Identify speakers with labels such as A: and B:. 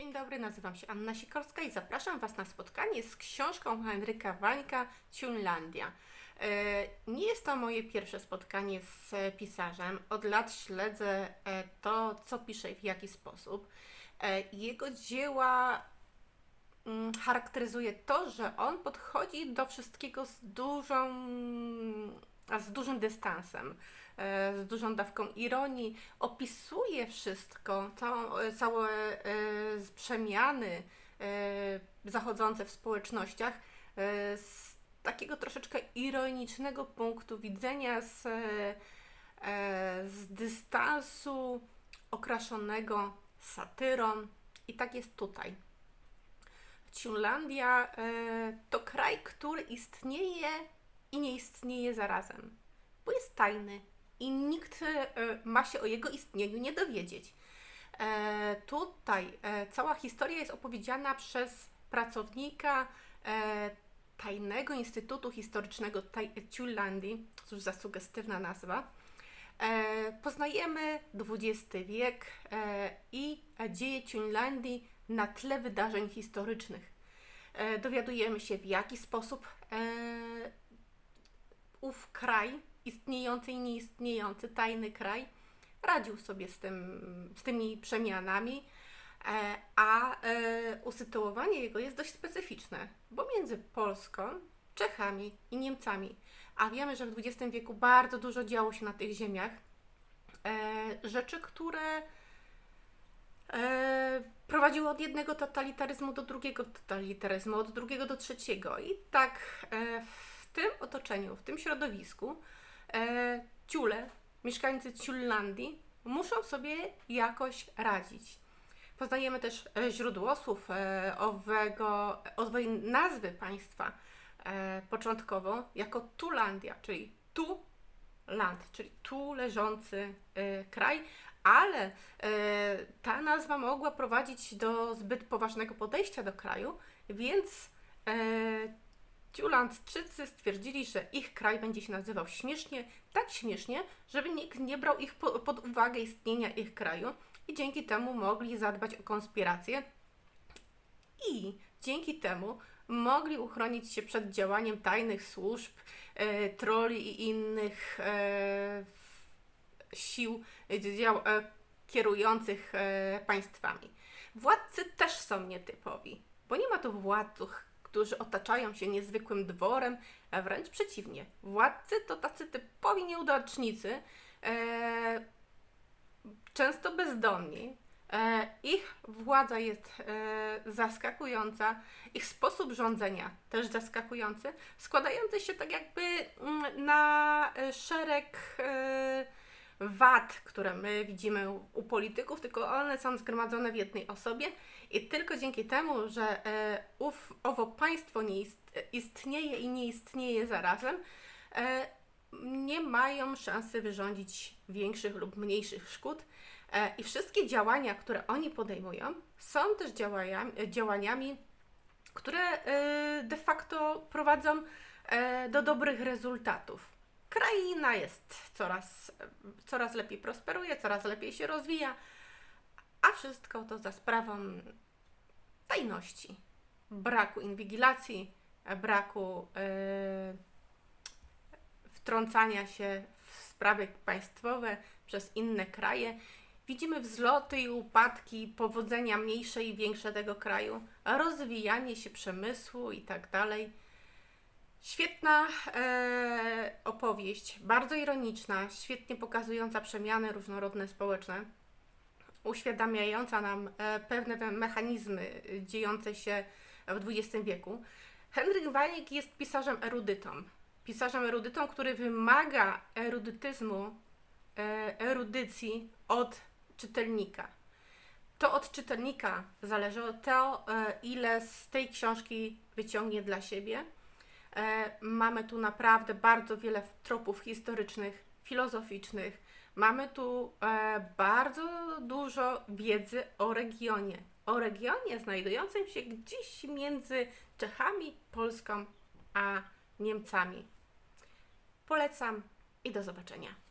A: Dzień dobry, nazywam się Anna Sikorska i zapraszam Was na spotkanie z książką Henryka Wańka Ciunlandia. E, Nie jest to moje pierwsze spotkanie z pisarzem. Od lat śledzę e, to, co pisze i w jaki sposób. E, Jego dzieła mm, charakteryzuje to, że on podchodzi do wszystkiego z dużą, z dużym dystansem, z dużą dawką ironii, opisuje wszystko, całą, e, całe e, przemiany e, zachodzące w społecznościach e, z takiego troszeczkę ironicznego punktu widzenia, z, e, e, z dystansu okraszonego satyrą. I tak jest tutaj. Ciunlandia e, to kraj, który istnieje i nie istnieje zarazem, bo jest tajny i nikt e, ma się o jego istnieniu nie dowiedzieć. E, tutaj e, cała historia jest opowiedziana przez pracownika e, Tajnego Instytutu Historycznego Ciunlandii, cóż za sugestywna nazwa. Poznajemy XX wiek i dzieje Ciunlandii na tle wydarzeń historycznych. Dowiadujemy się, w jaki sposób ów kraj, istniejący i nieistniejący, tajny kraj, radził sobie z, tym, z tymi przemianami, e, a e, usytuowanie jego jest dość specyficzne, bo między Polską, Czechami i Niemcami, a wiemy, że w XX wieku bardzo dużo działo się na tych ziemiach, e, rzeczy, które prowadziły od jednego totalitaryzmu do drugiego totalitaryzmu, od drugiego do trzeciego. I tak w tym otoczeniu, w tym środowisku, e, ciule, mieszkańcy Ciullandii muszą sobie jakoś radzić. Poznajemy też e, źródło słów e, owego, owej nazwy państwa e, początkowo jako Tulandia, czyli tu land, czyli tu leżący kraj, ale ta nazwa mogła prowadzić do zbyt poważnego podejścia do kraju, więc Ciulandczycy stwierdzili, że ich kraj będzie się nazywał śmiesznie, tak śmiesznie, żeby nikt nie brał ich po, pod uwagę istnienia ich kraju i dzięki temu mogli zadbać o konspirację i dzięki temu mogli uchronić się przed działaniem tajnych służb, e, troli i innych e, sił e, dział, e, kierujących e, państwami. Władcy też są nietypowi, bo nie ma tu władców, którzy otaczają się niezwykłym dworem, a wręcz przeciwnie. Władcy to tacy typowi nieudacznicy, e, często bezdomni. E, ich władza jest e, zaskakująca, ich sposób rządzenia też zaskakujący, składający się tak jakby mm, na szereg e, wad, które my widzimy u, polityków, tylko one są zgromadzone w jednej osobie i tylko dzięki temu, że e, ów, owo państwo nie ist, istnieje i nie istnieje zarazem, e, nie mają szansy wyrządzić większych lub mniejszych szkód. E, I wszystkie działania, które oni podejmują, są też działaniami, działaniami które de facto prowadzą do dobrych rezultatów. Kraina jest coraz, coraz lepiej prosperuje, coraz lepiej się rozwija, a wszystko to za sprawą tajności, braku inwigilacji, braku e, wtrącania się w sprawy państwowe przez inne kraje. Widzimy wzloty i upadki, powodzenia mniejsze i większe tego kraju, rozwijanie się przemysłu i tak dalej. Świetna e, opowieść, bardzo ironiczna, świetnie pokazująca przemiany różnorodne społeczne, uświadamiająca nam e, pewne me- mechanizmy dziejące się w XX wieku. Henryk Wanik jest pisarzem erudytą. Pisarzem erudytą, który wymaga erudytyzmu, e, erudycji od czytelnika. To od czytelnika zależy tego, e, ile z tej książki wyciągnie dla siebie. E, Mamy tu naprawdę bardzo wiele tropów historycznych, filozoficznych. Mamy tu e, bardzo dużo wiedzy o regionie. O regionie znajdującym się gdzieś między Czechami, Polską a Niemcami. Polecam i do zobaczenia.